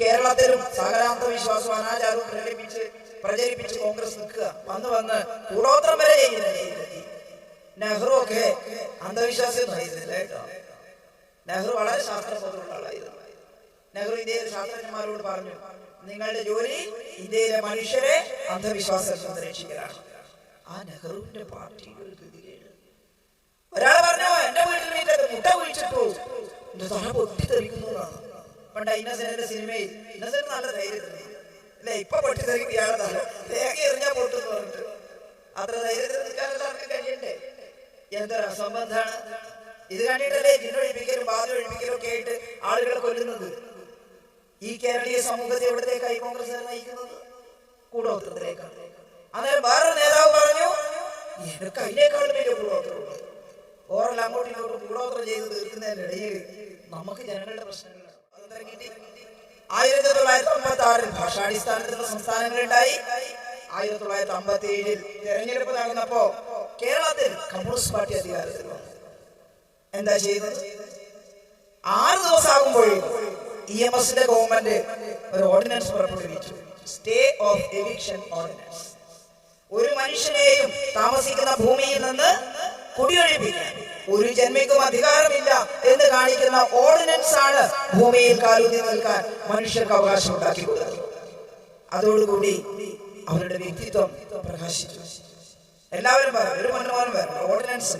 കേരളത്തിലും സകലാന്ത വിശ്വാസവും അനാചാരവും പ്രകടിപ്പിച്ച് പ്രചരിപ്പിച്ച് കോൺഗ്രസ് നിൽക്കുക. വന്ന് വന്ന് കൂടോത്രം വരെ നെഹ്റു ഒക്കെ അന്ധവിശ്വാസം നെഹ്റു വളരെ ശാസ്ത്രബോധമുള്ള ആളായിരുന്നു. നെഹ്റു ഇന്ത്യയിലെ ശാസ്ത്രജ്ഞന്മാരോട് പറഞ്ഞു നിങ്ങളുടെ ജോലി ഇന്ത്യയിലെ മനുഷ്യരെ അന്ധവിശ്വാസത്തിൽ നിന്ന് ആ നെഹ്റുവിന്റെ പാർട്ടി ഒരാൾ പറഞ്ഞു എന്റെ വീട്ടിൽ വീട്ടിൽ മുട്ട കുഴിച്ചിട്ടു. എന്റെ തല പൊട്ടിത്തെറിക്കുന്നതാണ് പണ്ട് ഇന്നസെന്റിന്റെ സിനിമയിൽ ഇന്നസെന്റ് നല്ല ധൈര്യത്തിന് അല്ലെ ഇപ്പൊ പൊട്ടിത്തെറിക്കുന്ന ആളാണ് തേങ്ങ എറിഞ്ഞാ പൊട്ടെന്ന് പറഞ്ഞിട്ട് അത്ര ധൈര്യത്തിൽ നിൽക്കാൻ എല്ലാവർക്കും കഴിയണ്ടേ? എന്തൊരു അസംബന്ധാണ്. ഇത് കണ്ടിട്ടല്ലേ ജിന്നൊഴിപ്പിക്കലും ബാധയൊഴിപ്പിക്കലും ഒക്കെ ആയിട്ട് ആളുകളെ കൊല്ലുന്നത്? ഈ കേരളീയ സമൂഹത്തെ എവിടത്തേക്കായി കോൺഗ്രസ് നയിക്കുന്നത്? കൂടോത്രത്തിലേക്കാണ്. അന്നേരം വേറെ നേതാവ് പറഞ്ഞു എനിക്ക് അതിനേക്കാളും വലിയ കൂടോത്രമുള്ളത് ഓറൽ അങ്ങോട്ടും ഇങ്ങോട്ടും കൂടോത്രം ചെയ്ത് തീർക്കുന്നതിനിടയിൽ നമുക്ക് ജനങ്ങളുടെ കിട്ടി ആയിരത്തി തൊള്ളായിരത്തി അമ്പത്തി ആറിൽ ഭാഷാടിസ്ഥാനത്തിലുള്ള സംസ്ഥാനങ്ങളുണ്ടായി. ആയിരത്തി തൊള്ളായിരത്തി അമ്പത്തി ഏഴിൽ തെരഞ്ഞെടുപ്പ് നടന്നപ്പോ കേരളത്തിൽ കമ്മ്യൂണിസ്റ്റ് പാർട്ടി അധികാരത്തിൽ വന്നു. എന്താ ചെയ്തത്? ആറ് ദിവസമാകുമ്പോഴും ഇ എം എസിന്റെ ഗവൺമെന്റ് ഒരു ഓർഡിനൻസ് പുറപ്പെടുവിച്ചു. Stay of eviction ordinance. ഒരു മനുഷ്യനെയും താമസിക്കുന്ന ഭൂമിയിൽ നിന്ന് കുടിയൊഴിപ്പിക്കാൻ. ഒരു ജന്മയ്ക്കും അധികാരമില്ല എന്ന് കാണിക്കുന്ന ഓർഡിനൻസ് ആണ് ഭൂമിയിൽ കാലൂതി നിൽക്കാൻ മനുഷ്യർക്ക് അവകാശം ഉണ്ടാക്കി കൊടുത്തത്. അതോടുകൂടി അവരുടെ വ്യക്തിത്വം പ്രകാശിച്ചു. എല്ലാവരും പറയും ഒരു മനോഹരം വരണം ഓർഡിനൻസ്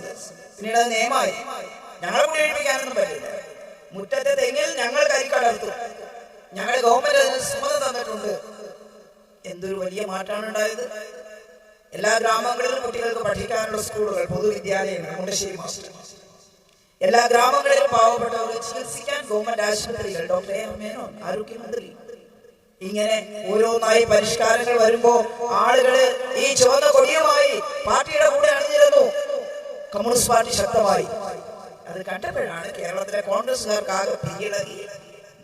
പിന്നീട് അത് നിയമമായി. ഞങ്ങളെ കൂടി എഴുതിക്കാനൊന്നും പറ്റില്ല. മുറ്റത്തെ തെങ്ങിൽ ഞങ്ങൾ കരിക്കടർത്തു ഞങ്ങളുടെ ഗവൺമെന്റ് അതിന് സമ്മതം തന്നിട്ടുണ്ട്. എന്തൊരു വലിയ മാറ്റമാണ് ഉണ്ടായത്? എല്ലാ ഗ്രാമങ്ങളിലും കുട്ടികൾക്ക് പഠിക്കാനുള്ള സ്കൂളുകൾ പൊതുവിദ്യാലയങ്ങൾ മുണ്ടശ്ശേരി മാസ്റ്റർ. എല്ലാ ഗ്രാമങ്ങളിലും പാവപ്പെട്ടവർക്ക് ചികിത്സിക്കാൻ ഗവൺമെന്റ് ആശുപത്രികൾ ഡോക്ടർ ആരോഗ്യമന്ത്രി. ഇങ്ങനെ ഓരോന്നായി പരിഷ്കാരങ്ങൾ വരുമ്പോ ആളുകൾ ഈ ചുവന്ന കൊടിയുമായി പാർട്ടിയുടെ കൂടെ അണിഞ്ഞിരുന്നു കമ്മ്യൂണിസ്റ്റ് പാർട്ടി ശക്തമായി. അത് കണ്ടപ്പോഴാണ് കേരളത്തിലെ കോൺഗ്രസ്സുകാർക്ക്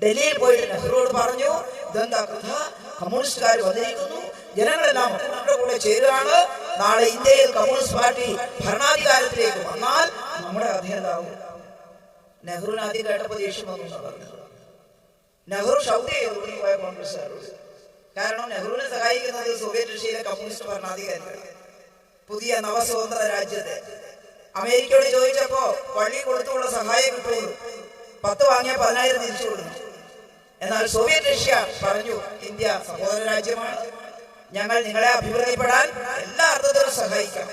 ഡൽഹിയിൽ പോയിട്ട് നെഹ്റുവോട് പറഞ്ഞു ഇതെന്താ കമ്മ്യൂണിസ്റ്റുകാർ വന്നിരിക്കുന്നു ജനങ്ങളെല്ലാം നമ്മുടെ കൂടെ ചേരുകയാണ്. നാളെ ഇന്ത്യയിൽ കമ്മ്യൂണിസ്റ്റ് പാർട്ടി ഭരണാധികാരത്തിലേക്ക് വന്നാൽ നമ്മുടെ കഥ എന്താവും നെഹ്റുവിന് ആദ്യം കേട്ടപ്പോൾ ദേഷ്യം വന്നു നെഹ്റു ഷൗട്ട് ചെയ്തു പോയ കോൺഗ്രസ്സുകാരോട് കാരണം നെഹ്റുവിനെ സഹായിക്കുന്നത് സോവിയറ്റ് റഷ്യയിലെ കമ്മ്യൂണിസ്റ്റ് ഭരണാധികാരികളാണ്. പുതിയ നവസ്വതന്ത്ര രാജ്യത്തെ. അമേരിക്കയോട് ചോദിച്ചപ്പോ പള്ളി കൊടുത്തുള്ള സഹായം കിട്ടുന്നു പത്ത് വാങ്ങിയ പതിനായിരം തിരിച്ചു കൊടുക്കുന്നു. എന്നാൽ സോവിയറ്റ് റഷ്യ പറഞ്ഞു ഇന്ത്യ സഹോദര രാജ്യമാണ്. ഞങ്ങൾ നിങ്ങളെ അഭിവൃദ്ധിപ്പെടാൻ എല്ലാ അർത്ഥത്തിലും സഹായിക്കാം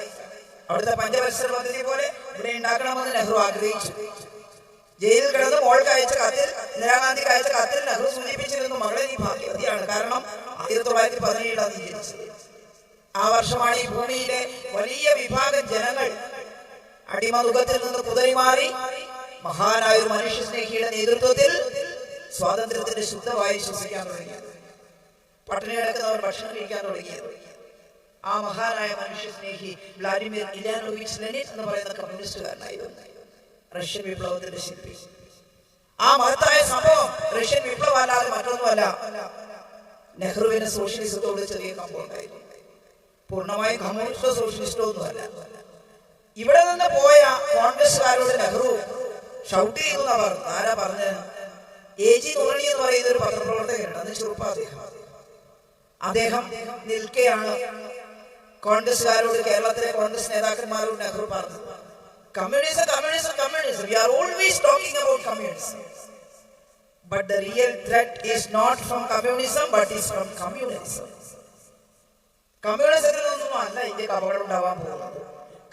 അവിടുത്തെ പഞ്ചവത്സര പദ്ധതി പോലെ ഇവിടെ ഉണ്ടാക്കണമെന്ന് നെഹ്റു ആഗ്രഹിച്ചു. ജയിലിൽ കിടന്ന് മോൾക്ക് അയച്ച കത്തിൽ ഇന്ദിരാഗാന്ധിക്ക് അയച്ച കത്തിൽ നെഹ്റു സൂചിപ്പിച്ചിരുന്നു മകളെ നീ ഭാഗ്യവതിയാണ്. കാരണം ആയിരത്തി തൊള്ളായിരത്തി പതിനേഴിലാണ് ജനിച്ചത്. ആ വർഷമാണ് ഈ ഭൂമിയിലെ വലിയ വിഭാഗം ജനങ്ങൾ അടിമതുഖത്തിൽ നിന്ന് കുതറിമാറി മഹാനായ ഒരു മനുഷ്യ സ്നേഹിയുടെ നേതൃത്വത്തിൽ സ്വാതന്ത്ര്യത്തിന്റെ ശുദ്ധമായി ശ്വസിക്കാൻ തുടങ്ങിയത്. പട്ടിണി കിടക്കുന്നവർ ഭക്ഷണം കഴിക്കാൻ തുടങ്ങിയത്. ആ മഹാനായ മനുഷ്യ സ്നേഹി വ്ളാഡിമിർ ലെനിൻ എന്ന് പറയുന്ന കമ്മ്യൂണിസ്റ്റുകാരനായിരുന്നു. റഷ്യൻ വിപ്ലവത്തിന്റെ ശില്പി. ആ മഹത്തായ സംഭവം റഷ്യൻ വിപ്ലവം അല്ലാതെ മറ്റൊന്നുമല്ല. നെഹ്റുവിന് സോഷ്യലിസത്തോട് ചെറിയ കമ്പം ഉണ്ടായിരുന്നു. പൂർണമായും കമ്മ്യൂണിസ്റ്റോ സോഷ്യലിസ്റ്റോ ഒന്നുമല്ല. ഇവിടെ നിന്ന് പോയ കോൺഗ്രസ്സുകാരോട് നെഹ്റു ഷൗട്ട് ചെയ്യുന്നവർ ആരാ പറഞ്ഞ് എ ജി നുറണി എന്ന് പറയുന്ന ഒരു പത്രപ്രവർത്തകനുണ്ട്. അത് ചെറുപ്പ അദ്ദേഹം. അദ്ദേഹം നിൽക്കെയാണ്. കോൺഗ്രസ്സുകാരോട് കേരളത്തിലെ കോൺഗ്രസ് നേതാക്കന്മാരോട് നെഹ്റു പറഞ്ഞു. Communism communism communism. We are always talking about communism but the real threat is not from communism but is from communism കമ്മ്യൂണിസത്തിൽ നിന്നും അല്ല ഇന്ത്യയ്ക്ക് അപകടം ഉണ്ടാവാൻ പോകുന്നത്.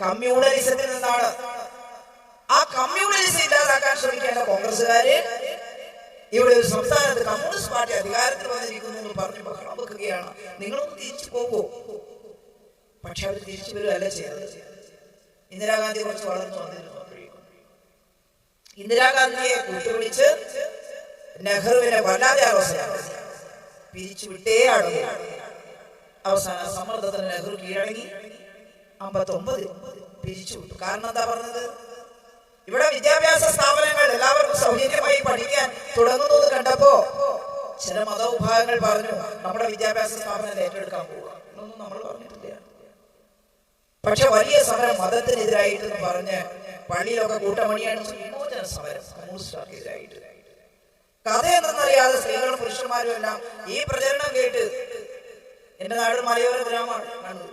കമ്മ്യൂണലിസത്തിൽ നിന്നാണ്. ആ കമ്മ്യൂണലിസം ഇല്ലാതാക്കാൻ ശ്രമിക്കേണ്ട കോൺഗ്രസ്സുകാര് ഇവിടെ ഒരു സംസ്ഥാനത്ത് കമ്മ്യൂണിസ്റ്റ് പാർട്ടി അധികാരത്തിൽ വന്നിരിക്കുന്നു എന്ന് പറഞ്ഞു ബഹളം വെക്കുകയാണ് നിങ്ങളൊന്ന് തിരിച്ചു പോകോ. പക്ഷെ അവർ തിരിച്ചു വരികയല്ല ചെയ്യാതെ ഇന്ദിരാഗാന്ധി കുറച്ച് വളർന്നു വന്നിരുന്നു. ഇന്ദിരാഗാന്ധിയെ കൂട്ടുപിടിച്ച് നെഹ്റുവിനെ വല്ലാതെ അവസ്ഥയാണ് പിരിച്ചു വിട്ടേ അടങ്ങി അവസാന സമ്മർദ്ദത്തിന് നെഹ്റു കീഴടങ്ങി. അമ്പത്തൊമ്പത് പിരിച്ചു വിട്ടു. കാരണം എന്താ പറഞ്ഞത്? ഇവിടെ വിദ്യാഭ്യാസ സ്ഥാപനങ്ങൾ എല്ലാവർക്കും സൗജന്യമായി പഠിക്കാൻ തുടങ്ങുന്നു എന്ന് കണ്ടപ്പോ ചില മതവിഭാഗങ്ങൾ പറഞ്ഞു നമ്മുടെ വിദ്യാഭ്യാസ സ്ഥാപനം ഏറ്റെടുക്കാൻ പോവുക. നമ്മൾ പറഞ്ഞിട്ടില്ല. പക്ഷെ വലിയ സമരം മതത്തിനെതിരായിട്ട് പറഞ്ഞ് പള്ളിയിലൊക്കെ കൂട്ടമണിയാണ് വിമോചന കഥ എന്തെന്നറിയാതെ സ്ത്രീകളും പുരുഷന്മാരും എല്ലാം ഈ പ്രചരണം കേട്ട് എന്റെ നാട് മലയോര ഗ്രാമമാണ്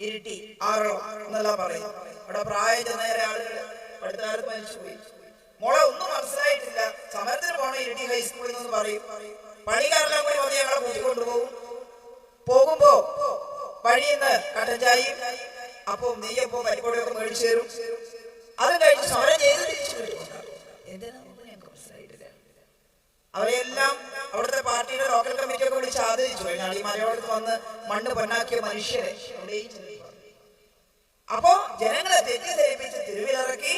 ഇരിട്ടി ആറളം എന്നെല്ലാം പറയും അവിടെ പ്രായം ചെന്നേരെ ആളുകൾ പഠിത്തകാലത്ത് മരിച്ചുപോയി മോളെ ഒന്നും മനസ്സിലായിട്ടില്ല. സമരത്തിന് പോണ ഇരട്ടി ഹൈസ്കൂളിൽ നിന്ന് പറയും. പണിക്കാരെല്ലാം കൂടി വന്ന് ഞങ്ങളെ കൂട്ടിക്കൊണ്ടുപോകും. പോകുമ്പോ വഴിയിന്ന് കട്ടഞ്ചായി അപ്പൊ നെയ്യപ്പോ പരിപ്പൊടിയൊക്കെ മേടിച്ചു തരും. അതും കഴിച്ച് സമരം ചെയ്ത് തിരിച്ചു അവരെല്ലാം അവിടുത്തെ പാർട്ടിയുടെ ലോക്കൽ കമ്മിറ്റിയൊക്കെ വിളിച്ച് ആദരിച്ചു. കഴിഞ്ഞാൽ ഈ മലയോളത്ത് വന്ന് മണ്ണ് പൊന്നാക്കിയ മനുഷ്യരെ. പറഞ്ഞു. അപ്പോ ജനങ്ങളെ തെറ്റിദ്ധരിപ്പിച്ച് തെരുവിലിറക്കി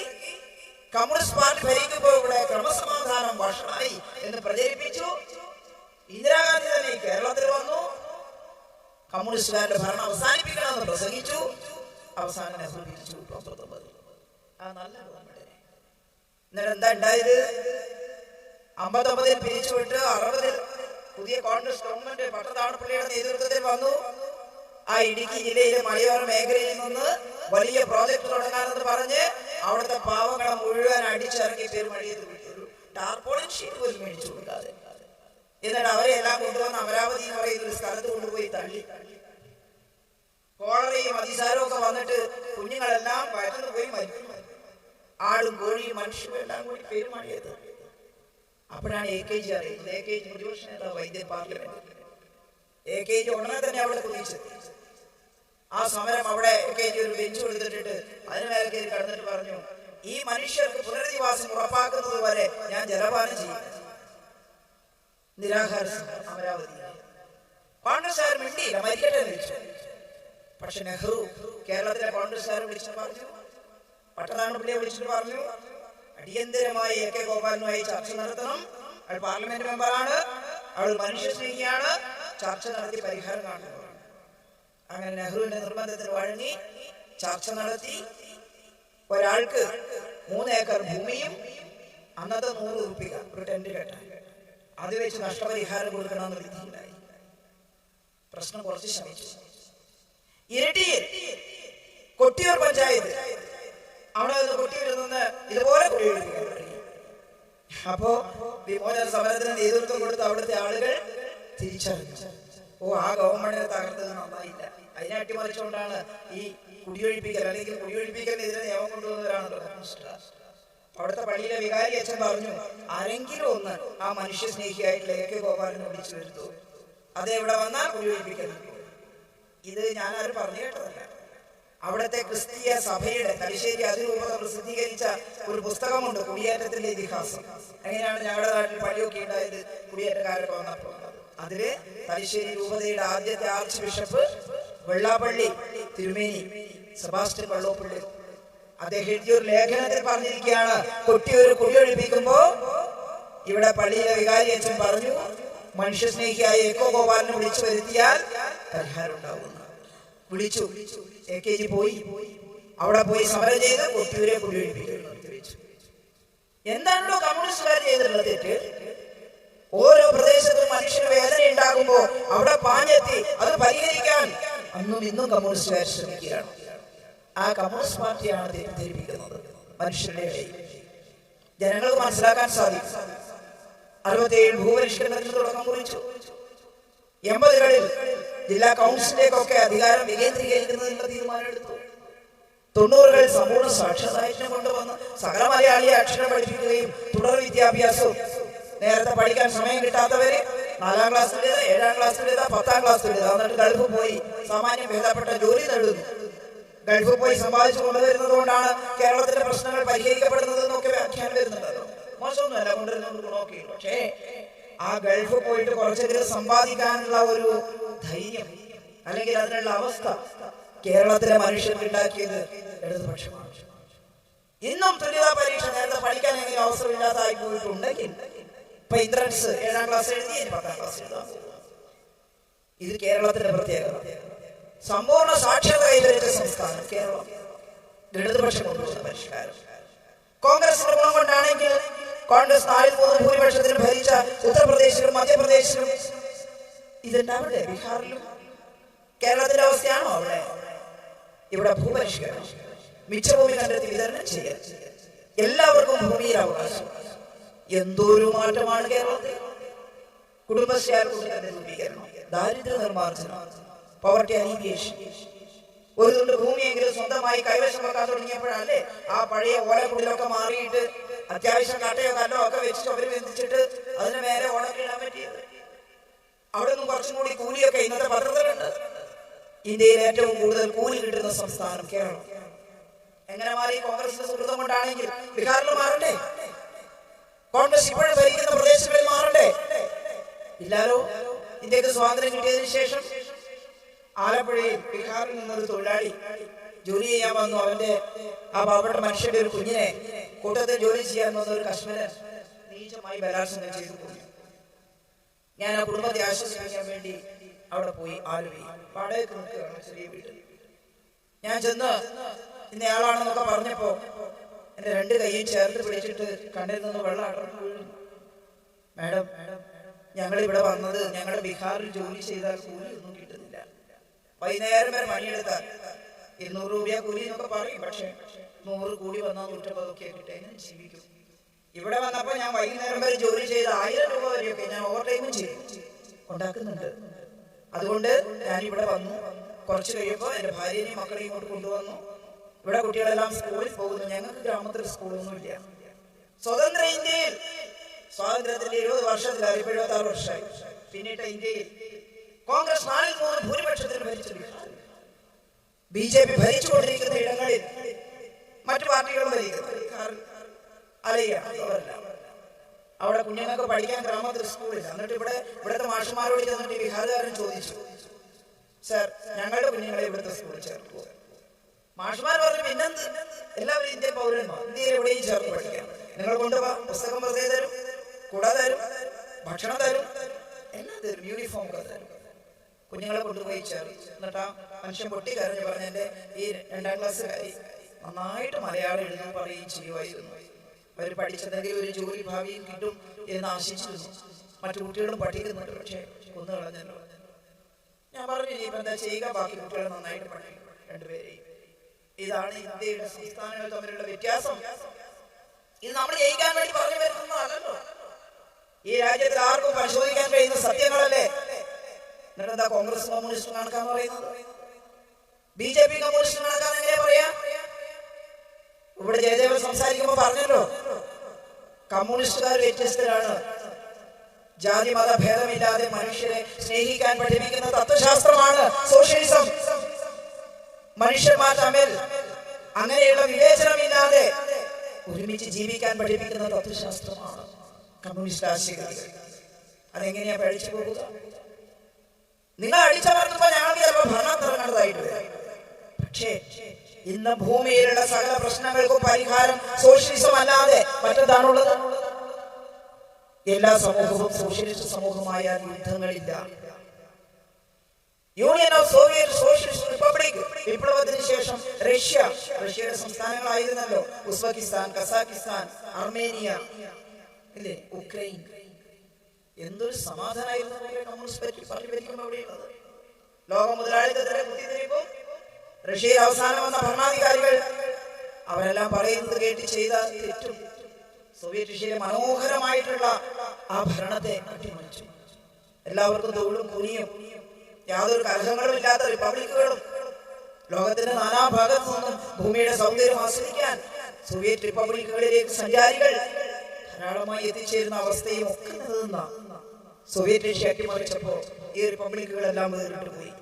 കമ്മ്യൂണിസ്റ്റ് പാർട്ടി ഭരിക്കുമ്പോൾ ഇവിടെ ക്രമസമാധാനം വർഷമായി എന്ന് പ്രചരിപ്പിച്ചു. ഇന്ദിരാഗാന്ധി തന്നെ കേരളത്തിൽ വന്നു. കമ്മ്യൂണിസ്റ്റുകാരുടെ ഭരണം അവസാനിപ്പിക്കണമെന്ന് പ്രസംഗിച്ചു. അവസാനം ആ എന്നിട്ട് എന്താ ഉണ്ടായത്? അമ്പത്തൊമ്പതിൽ പിരിച്ചുവിട്ട് അറുപതിൽ പുതിയ കോൺഗ്രസ് ഗവൺമെന്റ് പട്ടത്താണപ്പള്ളിയുടെ നേതൃത്വത്തിൽ വന്നു. ആ ഇടുക്കി ജില്ലയിലെ മലയോര മേഖലയിൽ നിന്ന് വലിയ പ്രോജക്ട് തുടങ്ങാനെന്ന് പറഞ്ഞ് അവിടുത്തെ പാവങ്ങളെ മുഴുവൻ അടിച്ചിറക്കി പെരുമഴിയത് കൊടുക്കാതെ. എന്നിട്ട് അവരെ എല്ലാം കൊണ്ടുവന്ന് അമരാവതി എന്ന് പറയുന്ന ഒരു സ്ഥലത്ത് കൊണ്ടുപോയി തള്ളി. കോളറയും അതിസാരവും ഒക്കെ വന്നിട്ട് കുഞ്ഞുങ്ങളെല്ലാം വയറ്റിൽ പോയി മരിക്കുന്നു ആടും കോഴിയും മനുഷ്യരും എല്ലാം കൂടി പെരുമഴിയത് അപ്പോഴാണ് എ കെ ജി അറിയുന്നത്. എ കെ ജി പ്രതിപക്ഷ നേതാവ് വൈദ്യ പാർലമെന്റ് എ കെ ജി ഉടനെ തന്നെ അവിടെ കുതിച്ചു ആ സമരം അവിടെ എ കെ ജി ഒരു ബെഞ്ച് കൊടുത്തിട്ടിട്ട് അതിന് കയറി കടന്നിട്ട് പറഞ്ഞു ഈ മനുഷ്യർക്ക് പുനരധിവാസം ഉറപ്പാക്കുന്നത് വരെ ഞാൻ ജലപാനം ചെയ്യും. നിരാഹാര അമരാവതി കോൺഗ്രസ്സുകാർ മിണ്ടിയില്ല മരിക്കട്ടെ പക്ഷെ നെഹ്റു കേരളത്തിലെ കോൺഗ്രസ്സുകാർ വിളിച്ചിട്ട് പറഞ്ഞു പട്ടണാണപ്പിള്ളിയെ വിളിച്ചിട്ട് പറഞ്ഞു അടിയന്തരമായി എ കെ ഗോപാലനുമായി ചർച്ച നടത്തണം. അയാൾ പാർലമെന്റ് മെമ്പറാണ് അവൾ മനുഷ്യ സ്നേഹിയാണ് ചർച്ച നടത്തി പരിഹാരം കാണുന്നു. അങ്ങനെ നെഹ്റുവിന്റെ നിർബന്ധത്തിന് വഴങ്ങി ചർച്ച നടത്തി. ഒരാൾക്ക് മൂന്ന് ഏക്കർ ഭൂമിയും അന്നത്തെ നൂറ് ഉറുപ്പിക ഒരു ടെന്റ് കെട്ടാൻ അത് വെച്ച് നഷ്ടപരിഹാരം കൊടുക്കണമെന്ന് വിധിയുണ്ടായി. പ്രശ്നം കുറച്ച് ശ്രമിച്ചു ഇരട്ടിയിൽ കൊട്ടിയൂർ പഞ്ചായത്ത് അവിടെ നിന്ന് കൊട്ടിയൂരിൽ നിന്ന് ഇതുപോലെ തുടങ്ങി അപ്പോ വിമോചന സമരത്തിന് നേതൃത്വം കൊടുത്ത അവിടുത്തെ ആളുകൾ തിരിച്ചറിഞ്ഞു. ഓ ആ ഗവൺമെന്റിനെ തകർത്തത് നന്നായില്ല അതിനെ അട്ടിമറിച്ചുകൊണ്ടാണ് ഈ കുടിയൊഴിപ്പിക്കൽ അല്ലെങ്കിൽ കുടിയൊഴിപ്പിക്കലിനെതിരെ നിയമം കമ്മ്യൂണിസ്റ്റുകാർ. അവിടുത്തെ പള്ളിയിലെ വികാരി അച്ഛൻ പറഞ്ഞു ആരെങ്കിലും ഒന്ന് ആ മനുഷ്യ സ്നേഹിയായിട്ടുള്ള എ കെ ഗോപാലിനെ വിളിച്ചു വരുത്തു. അത് എവിടെ വന്നാൽ കുടിയൊഴിപ്പിക്കൽ ഇത് അവർ പറഞ്ഞു കേട്ടതല്ല അവിടുത്തെ ക്രിസ്തീയ സഭയുടെ തലശ്ശേരി അതിരൂപത പ്രസിദ്ധീകരിച്ച ഒരു പുസ്തകമുണ്ട് കുടിയേറ്റത്തിന്റെ ഇതിഹാസം. എങ്ങനെയാണ് ഞങ്ങളുടെ നാട്ടിൽ പള്ളിയൊക്കെ ഉണ്ടായത്? കുടിയേറ്റക്കാരൊക്കെ വന്നപ്പോൾ. അതിൽ തലശ്ശേരി രൂപതയുടെ ആദ്യത്തെ ആർച്ച് ബിഷപ്പ് വെള്ളാപ്പള്ളി തിരുമേനി സെബാസ്റ്റ്യൻ വള്ളോപ്പള്ളി. അദ്ദേഹം എഴുതിയ ഒരു ലേഖനത്തിൽ പറഞ്ഞിരിക്കുകയാണ് കൊട്ടിയൊരു കുടിയൊഴിപ്പിക്കുമ്പോ ഇവിടെ പള്ളിയിലെ വികാരി അച്ഛൻ പറഞ്ഞു മനുഷ്യ സ്നേഹിയായ എക്കോ ഗോപാലിനെ വിളിച്ചു വരുത്തിയാൽ പരിഹാരം ഉണ്ടാവുന്നു വിളിച്ചു എ കെ ജി പോയി. അവിടെ പോയി സമരം ചെയ്ത് കൊട്ടിയൂരെ കുടിയൊഴിപ്പിക്കുന്നു ഒഴിപ്പിക്കുന്നു എന്താണല്ലോ കമ്മ്യൂണിസ്റ്റുകാർ ചെയ്തിട്ടുള്ള തെറ്റ്? ഓരോ പ്രദേശത്തും മനുഷ്യന് വേദന ഉണ്ടാകുമ്പോൾ അവിടെ പാഞ്ഞെത്തി അത് പരിഹരിക്കാൻ അന്നും ഇന്നും കമ്മ്യൂണിസ്റ്റുകാർ ശ്രമിക്കുകയാണ്. ആ കമ്മ്യൂണിസ്റ്റ് പാർട്ടിയാണ് തെറ്റിദ്ധരിപ്പിക്കുന്നത് മനുഷ്യരുടെ ജനങ്ങൾക്ക് മനസ്സിലാക്കാൻ സാധിക്കും. അറുപത്തിയേഴ് ഭൂപരിഷ്കരണത്തിന് തുടക്കം കുറിച്ചു. എൺപതുകളിൽ ജില്ലാ കൗൺസിലേക്കൊക്കെ അധികാരം വികേന്ദ്രീകരിക്കുന്നതിനുള്ള തീരുമാനമെടുത്തു. തൊണ്ണൂറുകളിൽ സമ്പൂർണ സാക്ഷരതാ കൊണ്ടുവന്ന് സകല മലയാളിയെ അക്ഷരം പഠിപ്പിക്കുകയും തുടർ വിദ്യാഭ്യാസവും നേരത്തെ പഠിക്കാൻ സമയം കിട്ടാത്തവര് നാലാം ക്ലാസ്സിലേതാ ഏഴാം ക്ലാസ്സിലേതാ പത്താം ക്ലാസ്സിലേതാ എന്നിട്ട് ഗൾഫ് പോയി സാമാന്യം ഭേദപ്പെട്ട ജോലി നേടുന്നു ഗൾഫ് പോയി സമ്പാദിച്ചു കൊണ്ടുവരുന്നത് കൊണ്ടാണ് കേരളത്തിലെ പ്രശ്നങ്ങൾ പരിഹരിക്കപ്പെടുന്നത് എന്നൊക്കെ വ്യാഖ്യാനം വരുന്നുണ്ടല്ലോ മോശമൊന്നുമല്ല കൊണ്ടുവരുന്നത് ഗുണമൊക്കെ പക്ഷേ ആ ഗൾഫ് പോയിട്ട് കുറച്ചെങ്കിലും സമ്പാദിക്കാനുള്ള ഒരു ധൈര്യം അല്ലെങ്കിൽ അതിനുള്ള അവസ്ഥ കേരളത്തിലെ മനുഷ്യർക്കുണ്ടാക്കിയത് ഇടതുപക്ഷമാണ്. ഇന്നും തുല്യതാ പരീക്ഷ നേരത്തെ പഠിക്കാൻ എങ്ങനെ അവസരമില്ലാതായി പോയിട്ടുണ്ടെങ്കിൽ ഇപ്പൊ ഇന്ദ്രൻസ് ഏഴാം ക്ലാസ് എഴുതി പത്താം ക്ലാസ് എഴുതാം. ഇത് കേരളത്തിന്റെ പ്രത്യേകത. സമ്പൂർണ സാക്ഷരത കൈവരിച്ച സംസ്ഥാനം കേരളം. ഇടതുപക്ഷം കൊണ്ടുവന്ന പരിഷ്കാരം. കോൺഗ്രസിന്റെ ഗുണം കൊണ്ടാണെങ്കിൽ കോൺഗ്രസ് നാലിൽ മൂന്ന് ഭൂരിപക്ഷത്തിന് ഭരിച്ച ഉത്തർപ്രദേശിലും മധ്യപ്രദേശിലും ഇതുണ്ടാവിടെ ബീഹാറിലും കേരളത്തിന്റെ അവസ്ഥയാണോ അവിടെ? ഇവിടെ ഭൂപരിഷ്കരണം. മിച്ചഭൂമി കണ്ടെത്തി വിതരണം ചെയ്യുക എല്ലാവർക്കും ഭൂമിയിൽ അവകാശം. എന്തൊരു മാറ്റമാണ് കേരളത്തിൽ? കുടുംബശ്രീ രൂപീകരണം ദാരിദ്ര്യ നിർമ്മാർജനം പവർട്ടി അലീവിയേഷൻ ഒരു തുണ്ട് ഭൂമിയെങ്കിലും സ്വന്തമായി കൈവശം വെക്കാൻ തുടങ്ങിയപ്പോഴല്ലേ ആ പഴയ ഓലക്കുടിലൊക്കെ മാറിയിട്ട് അത്യാവശ്യം കട്ടയോ കല്ലോ ഒക്കെ വെച്ചിട്ട് അവർ ബന്ധിച്ചിട്ട് അതിന് മേലെ ഓണക്കിടാൻ പറ്റിയത്? അവിടെ നിന്നും കുറച്ചും കൂടി കൂലിയൊക്കെ ഇന്നത്തെ പത്രത്തിലുണ്ട്. ഇന്ത്യയിൽ ഏറ്റവും കൂടുതൽ കൂലി കിട്ടുന്ന സംസ്ഥാനം കേരളം. എങ്ങനെ മാറി കോൺഗ്രസിന്റെ സുഹൃതം കൊണ്ടാണെങ്കിൽ ബീഹാറിൽ മാറണ്ടേ? കോൺഗ്രസ് ഇപ്പോഴും ഭരിക്കുന്ന പ്രദേശങ്ങളിൽ മാറണ്ടേ? ഇല്ലാലോ? ഇന്ത്യയ്ക്ക് സ്വാതന്ത്ര്യം കിട്ടിയതിനു ശേഷം ആലപ്പുഴയിൽ ബീഹാറിൽ നിന്നൊരു തൊഴിലാളി ജോലി ചെയ്യാൻ വന്നു. അവന്റെ ആ പാവപ്പെട്ട മനുഷ്യന്റെ ഒരു കുഞ്ഞിനെ കൂട്ടത്തിൽ ജോലി ചെയ്യാൻ വന്ന ഒരു കശ്മീരൻ നീചമായി ബലാത്സംഗം ചെയ്തു. പോയി ഞാൻ ആ കുടുംബത്തെ ആശ്വസിപ്പിക്കാൻ വേണ്ടി അവിടെ പോയി ആലുവയിൽ വാടകയ്ക്ക് നിൽക്കുകയാണ് ചെറിയ വീട്ടിൽ. ഞാൻ ചെന്ന് ഇന്നയാളാണെന്നൊക്കെ പറഞ്ഞപ്പോ എന്റെ രണ്ട് കൈയും ചേർത്ത് പിടിച്ചിട്ട് കണ്ണിൽ നിന്ന് വെള്ളം അടർന്നു മാഡം ഞങ്ങൾ ഇവിടെ വന്നത് ഞങ്ങളുടെ ബീഹാറിൽ ജോലി ചെയ്താൽ കൂലി ഒന്നും കിട്ടുന്നില്ല. വൈകുന്നേരം വരെ മണിയെടുത്താൽ ഇരുന്നൂറ് രൂപ കൂലി എന്നൊക്കെ പറയും. പക്ഷെ നൂറ് കൂലി വന്നാൽ നൂറ്റമ്പതൊക്കെ കിട്ടും ജീവിക്കും? ഇവിടെ വന്നപ്പോ ഞാൻ വൈകുന്നേരം വരെ ജോലി ചെയ്ത് ആയിരം രൂപ വരെയൊക്കെ ഞാൻ ഓവർ ടൈമും ചെയ്തു. ഉണ്ടാക്കുന്നുണ്ട് അതുകൊണ്ട് ഞാൻ ഇവിടെ വന്നു. കുറച്ച് കഴിയുമ്പോൾ എന്റെ ഭാര്യനെയും മക്കളെയും ഇങ്ങോട്ട് കൊണ്ടുവന്നു. ഇവിടെ കുട്ടികളെല്ലാം സ്കൂളിൽ പോകുന്നു. ഞങ്ങൾക്ക് ഗ്രാമത്തിൽ സ്കൂളൊന്നുമില്ല. സ്വതന്ത്ര ഇന്ത്യയിൽ. സ്വാതന്ത്ര്യത്തിന്റെ എഴുപത് വർഷത്തിൽ എഴുപത്തി ആറ് വർഷമായി. പിന്നീട് ഇന്ത്യയിൽ കോൺഗ്രസ് നാലിൽ മൂന്ന് ഭൂരിപക്ഷത്തിന് ഭരിച്ചു ബി ജെ പി ഭരിച്ചുകൊണ്ടിരിക്കുന്ന ഇടങ്ങളിൽ മറ്റു പാർട്ടികളും അവരല്ല. അവിടെ കുഞ്ഞുങ്ങൾക്ക് പഠിക്കാൻ ഗ്രാമത്തിൽ സ്കൂളില്ല. എന്നിട്ട് ഇവിടെ ഇവിടുത്തെ മാഷുമാരോട് ചെന്നിട്ട് ബീഹാറുകാരൻ ചോദിച്ചു സർ ഞങ്ങളുടെ കുഞ്ഞുങ്ങളെ ഇവിടുത്തെ സ്കൂളിൽ ചേർക്കുക മാഷുമാർ പറഞ്ഞു പിന്നെന്ത്? എല്ലാവരും ഇന്ത്യൻ പൗരന്മാർ ഇന്ത്യയിൽ എവിടെയും ചേർത്ത് പഠിക്കാം. നിങ്ങൾ കൊണ്ടുപോവാ പുസ്തകം വെറുതെ തരും കുട തരും ഭക്ഷണം തരും എല്ലാം തരും യൂണിഫോം ഒക്കെ തരും. കുഞ്ഞുങ്ങളെ കൊണ്ടുപോയി ചേർത്ത്. എന്നിട്ട് മനുഷ്യൻ പൊട്ടി കരഞ്ഞു പറഞ്ഞ എന്റെ ഈ രണ്ടാം ക്ലാസ്സുകാരി നന്നായിട്ട് മലയാളം എഴുതാൻ പറയുകയും ചെയ്യുമായിരുന്നു. അവർ പഠിച്ചതെങ്കിൽ ഒരു ജോലി ഭാവിയും കിട്ടും എന്ന് ആശിച്ചിരുന്നു. മറ്റു കുട്ടികളും പഠിക്കുന്നുണ്ട് പക്ഷേ കൊന്നു കളഞ്ഞല്ലോ. ഞാൻ പറഞ്ഞു ഇനിയിപ്പോ എന്താ ചെയ്യുക? ബാക്കി കുട്ടികളെ നന്നായിട്ട് പഠിക്കും രണ്ടുപേരെയും ഇതാണ് ഇന്ത്യയുടെ സംസ്ഥാനങ്ങൾ തമ്മിലുള്ള വ്യത്യാസം. ഇത് നമ്മൾ ജയിക്കാൻ വേണ്ടി പറഞ്ഞു വരുന്നതല്ലോ ഈ രാജ്യത്തിൽ ആർക്കും പരിശോധിക്കാൻ കഴിയുന്ന സത്യങ്ങളല്ലേ? എന്നിട്ടെന്താ കോൺഗ്രസ് കമ്മ്യൂണിസ്റ്റ് കണക്കാന്ന് പറയുന്നത്? ബി ജെ പി കമ്മ്യൂണിസ്റ്റ് കണക്കാന്ന് എങ്ങനെയാ പറയാ? ഇവിടെ ജയദേവൻ സംസാരിക്കുമ്പോ പറഞ്ഞല്ലോ. കമ്മ്യൂണിസ്റ്റുകാർ വ്യത്യസ്തരാണ്. ജാതി മത ഭേദമില്ലാതെ മനുഷ്യരെ സ്നേഹിക്കാൻ പഠിപ്പിക്കുന്ന തത്വശാസ്ത്രമാണ് സോഷ്യലിസം. മനുഷ്യന്മാർ തമ്മിൽ അങ്ങനെയുള്ള വിവേചനമില്ലാതെ ഒരുമിച്ച് ജീവിക്കാൻ പഠിപ്പിക്കുന്ന തത്വശാസ്ത്രമാണ്. കമ്മ്യൂണിസ്റ്റ് ആശയങ്ങൾ അതെങ്ങനെയാ പഠിച്ചു പോകുക? നിങ്ങൾ അടിച്ചമർത്തുമ്പോൾ ഞങ്ങൾക്ക് ചിലപ്പോൾ ഭരണം തുടങ്ങേണ്ടതായിട്ട് പക്ഷേ ഇന്ന് ഭൂമിയിലുള്ള സകല പ്രശ്നങ്ങൾക്കും പരിഹാരം സോഷ്യലിസം അല്ലാതെ മറ്റെന്താണുള്ളത്? എല്ലാ സമൂഹവും സോഷ്യലിസ്റ്റ് സമൂഹമായ യുദ്ധങ്ങളില്ല. Union of Soviet socialist republic വിപ്ലവത്തിന് ശേഷം റഷ്യ. റഷ്യയുടെ സംസ്ഥാനങ്ങളായിരുന്നല്ലോ. Uzbekistan Kazakhstan Armenia. ഇല്ലേ? ഉക്രൈൻ. എന്തൊരു സമാധാനമായിരുന്നു കമ്മ്യൂണിസ്റ്റ് പാർട്ടി ലോക മുതലാളിത്തത്തിലെ കുത്തിത്തിരിപ്പും റഷ്യയിൽ അവസാനം വന്ന ഭരണാധികാരികൾ അവരെല്ലാം പറയുന്നത് കേട്ട് ചെയ്ത തെറ്റും സോവിയറ്റ് റഷ്യയിലെ മനോഹരമായിട്ടുള്ള ആ ഭരണത്തെ അട്ടിമറിച്ചു. എല്ലാവർക്കും തൊഴിലും കൂലിയും യാതൊരു കലഹങ്ങളും ഇല്ലാത്ത റിപ്പബ്ലിക്കുകളും ലോകത്തിന്റെ നാനാഭാഗത്തു നിന്നും ഭൂമിയുടെ സൗന്ദര്യം ആസ്വദിക്കാൻ സോവിയറ്റ് റിപ്പബ്ലിക്കുകളിലേക്ക് സഞ്ചാരികൾ ധാരാളമായി എത്തിച്ചേരുന്ന അവസ്ഥയും ഒക്കെ നിലനിന്ന സോവിയറ്റ് റഷ്യ അട്ടിമറിച്ചപ്പോ ഈ റിപ്പബ്ലിക്കുകളെല്ലാം വേറിട്ട് പോയി.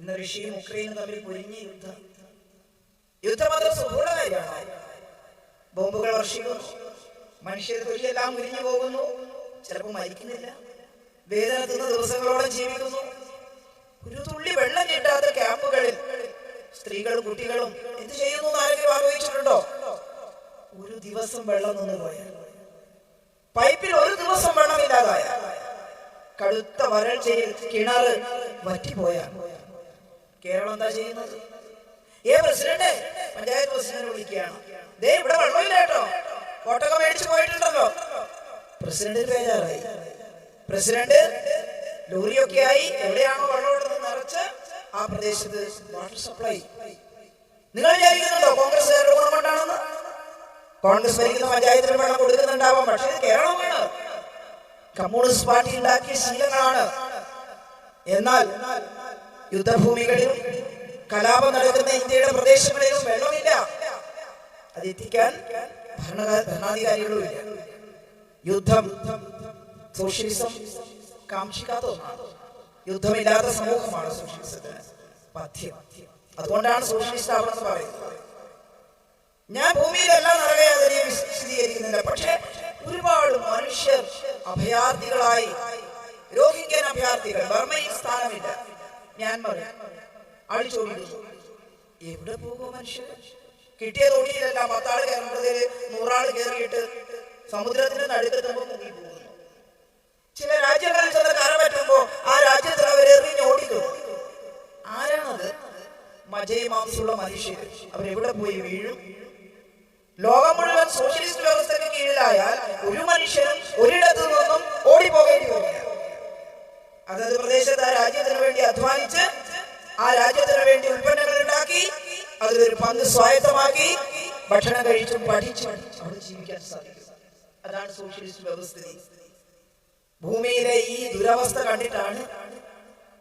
ഇന്ന് റഷ്യയും ഉക്രൈനും തമ്മിൽ പൊരിഞ്ഞ യുദ്ധം. യുദ്ധം കാര്യമാണ്. ബോംബുകൾ വർഷിക്കുന്നു. മനുഷ്യർ തൊഴിലെല്ലാം ഉരിഞ്ഞു പോകുന്നു. ചിലപ്പോൾ മരിക്കുന്നില്ല. വേദന തിന്ന ജീവിക്കുന്നു. ഒരു തുള്ളി വെള്ളം കിട്ടാത്ത ക്യാമ്പുകളിൽ സ്ത്രീകളും കുട്ടികളും എന്ത് ചെയ്യുന്നു ആരെങ്കിലും ആലോചിച്ചിട്ടുണ്ടോ? ഒരു ദിവസം വെള്ളം നിന്ന് പോയാൽ. പൈപ്പിൽ ഒരു ദിവസം വെള്ളമില്ലാതായ കടുത്ത വരൾച്ചയിൽ കിണറ് വറ്റിപ്പോയാൽ. കേരളം എന്താ ചെയ്യുന്നത്? ഏ പ്രസിഡന്റ് പഞ്ചായത്ത് പ്രസിഡന്റ് വിളിക്കുകയാണ്. ദേ ഇവിടെ വെള്ളമില്ല കേട്ടോ. കോട്ടൊക്കെ മേടിച്ചു പോയിട്ടുണ്ടല്ലോ. പ്രസിഡന്റ് ബേജാറായി പ്രസിഡന്റ് ലോറിയൊക്കെ ആയി. എവിടെയാണോ വെള്ളമുള്ളത് നിറച്ച് ആ പ്രദേശത്ത് വാട്ടർ സപ്ലൈ നിങ്ങൾ വിചാരിക്കുന്നുണ്ടോ കോൺഗ്രസ്സുകാരുടെ ഗവൺമെന്റാണെന്ന് കോൺഗ്രസ് ഭരിക്കുന്ന പഞ്ചായത്തിന് വെള്ളം കൊടുക്കുന്നുണ്ടാവാം പക്ഷേ കേരളമാണ് കമ്മ്യൂണിസ്റ്റ് പാർട്ടി ഉണ്ടാക്കിയ ശീലങ്ങളാണ്. എന്നാൽ യുദ്ധഭൂമികളിലും കലാപം നടക്കുന്ന ഇന്ത്യയുടെ പ്രദേശങ്ങളിലും വെള്ളമില്ല. അത് എത്തിക്കാൻ ഭരണ ഭരണാധികാരികളും യുദ്ധം സോഷ്യലിസം കാക്ഷിക്കാത്ത ഒന്നാണ്. യുദ്ധമില്ലാത്ത സമൂഹമാണ് സോഷ്യലിസത്തിന് പഥ്യം അതുകൊണ്ടാണ് സോഷ്യലിസ്റ്റ് എന്ന് പറയുന്നത്. ഞാൻ ഭൂമിയിലെല്ലാം നിറവേയാതെ വിശദീകരിക്കുന്നില്ല. പക്ഷേ ഒരുപാട് മനുഷ്യർ അഭയാർത്ഥികളായി രോഹിംഗ്യൻ അഭയാർത്ഥികൾ ബർമയിൽ സ്ഥാനമില്ല. മ്യാൻമർ അടിച്ചോടിയിരുന്നു എവിടെ പോകും മനുഷ്യർ? കിട്ടിയ തോണിയിലല്ല പത്താൾ കയറേണ്ടതിൽ നൂറാൾ കയറിയിട്ട് സമുദ്രത്തിന്റെ നടുക്കെത്തുമ്പോൾ മുങ്ങി പോകുന്നു ചില രാജ്യങ്ങളിൽ ചെന്ന് കര പറ്റുമ്പോ ആ രാജ്യത്തിൽ അവർ എറിഞ്ഞ് ഓടിക്കും. ആരാണത്? മജയമാംസുള്ള മനുഷ്യർ അവരെവിടെ പോയി വീഴും? ലോകം മുഴുവൻ സോഷ്യലിസ്റ്റ് വ്യവസ്ഥയ്ക്ക് കീഴിലായാൽ ഒരു മനുഷ്യനും ഒരിടത്തു നിന്നും ഓടിപ്പോകേണ്ടി വരില്ല. അതത് പ്രദേശത്ത് ആ രാജ്യത്തിന് വേണ്ടി അധ്വാനിച്ച് ആ രാജ്യത്തിന് വേണ്ടി ഉൽപ്പന്നങ്ങൾ ഉണ്ടാക്കി അതിലൊരു പങ്ക് സ്വായത്തമാക്കി ഭക്ഷണം കഴിച്ചും പഠിച്ചും അവിടെ ജീവിക്കാൻ സാധിക്കും. അതാണ് സോഷ്യലിസ്റ്റ് വ്യവസ്ഥിതി ഭൂമിയിലെ ഈ ദുരവസ്ഥ കണ്ടിട്ടാണ്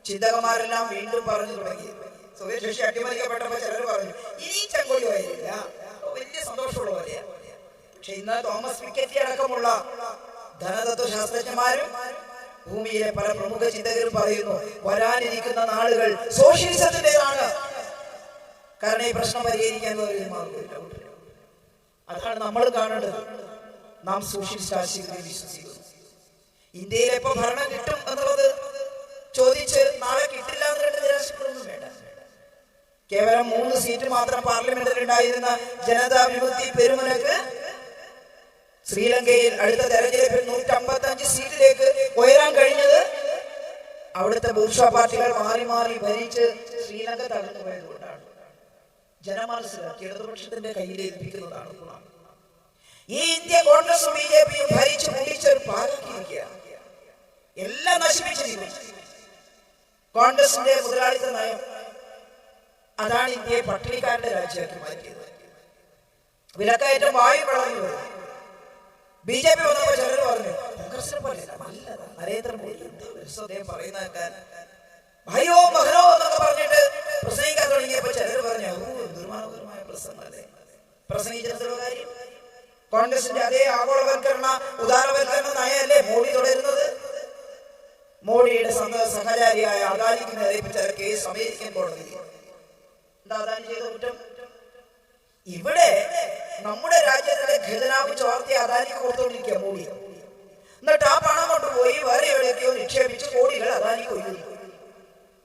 ചിന്തകന്മാരെല്ലാം വീണ്ടും പറഞ്ഞു തുടങ്ങിയത്. സ്വദേശി അട്ടിമറിക്കപ്പെട്ടപ്പോ ചിലർ പറഞ്ഞു ഇനി ചെങ്കോലി വരില്ല. വലിയ സന്തോഷമുള്ള പോലെയാണ്. പക്ഷെ ഇന്ന് തോമസ് പിക്കറ്റി അടക്കമുള്ള ധനതത്വ ശാസ്ത്രജ്ഞന്മാരും ഭൂമിയിലെ പല പ്രമുഖ ചിന്തകരും പറയുന്നു വരാനിരിക്കുന്ന നാളുകൾ സോഷ്യലിസത്തിന്റെതാണ്. കാരണം ഈ പ്രശ്നം പരിഹരിക്കാൻ അതാണ് നമ്മൾ കാണേണ്ടത്. നാം സോഷ്യലിസ്റ്റ് ആശയങ്ങളെ വിശ്വസിക്കുന്നു. ഇന്ത്യയിൽ എപ്പോ ഭരണം കിട്ടും എന്നുള്ളത് ചോദിച്ച് നാളെ കിട്ടില്ല എന്ന് നിരാശപ്പെടുന്നു വേണ്ട കേവലം മൂന്ന് സീറ്റ് മാത്രം പാർലമെന്റിൽ ഉണ്ടായിരുന്ന ജനതാ വിമുക്തി പെരുമനക്ക് ശ്രീലങ്കയിൽ അടുത്ത തെരഞ്ഞെടുപ്പിൽ നൂറ്റി അമ്പത്തി അഞ്ച് സീറ്റിലേക്ക് ഉയരാൻ കഴിഞ്ഞത് അവിടുത്തെ ബൂർഷ പാർട്ടികൾ മാറി മാറി ഭരിച്ച് ശ്രീലങ്ക തകർന്നു പോയതുകൊണ്ടാണ്. ജനമനസ്സിലാക്കി ഇടതുപക്ഷത്തിന്റെ കയ്യിൽ ഏൽപ്പിക്കുന്നതാണ് ഈ ഇന്ത്യ കോൺഗ്രസും ബി ജെ പിയും ഭരിച്ചു മുടിച്ചൊരു പാകിയിരിക്കുകയാണ് എല്ലാം നശിപ്പിച്ചിരിക്കുന്നു കോൺഗ്രസിന്റെ മുതലാളിത്ത നയം അതാണ് ഇന്ത്യയെ പട്ടിണിക്കാരുടെ രാജ്യമാക്കി മാറ്റിയത്. വിലക്കയറ്റം വായു വളർന്നു വരും ബി ജെ പി വന്നപ്പോ ചിലർ പറഞ്ഞു കോൺഗ്രസിനെ പോലെ നരേന്ദ്രമോദി അദ്ദേഹം പറയുന്ന ഭയോ മഹനോ എന്നൊക്കെ പറഞ്ഞിട്ട് പ്രസംഗിക്കാൻ തുടങ്ങിയപ്പോ ചിലർ പറഞ്ഞു ഓ ദുർമാനകരമായ പ്രസംഗമല്ലേ? പ്രസംഗിച്ചിട്ടുള്ള കാര്യം? കോൺഗ്രസിന്റെ അതേ ആഗോളവൽക്കരണ ഉദാരവൽക്കരണ നയമല്ലേ മോഡി തുടരുന്നത്? മോഡിയുടെ സഹചാരിയായ അദാനിക്ക് നിരയിപ്പിച്ച കേസ് അമേരിക്കൻ കോടതി. എന്താ അദാനി ചെയ്ത കുറ്റം? ഇവിടെ നമ്മുടെ രാജ്യത്തിലെ ഖജനാവ് ചോർത്തി അദാനിക്ക് കൊടുത്തുകൊണ്ടിരിക്കുക മോഡി. എന്നിട്ട് ആ പണം കൊണ്ടുപോയി വേറെ എവിടെയൊക്കെയോ നിക്ഷേപിച്ച് കോടികൾ അദാനിക്ക് ഒഴിഞ്ഞു.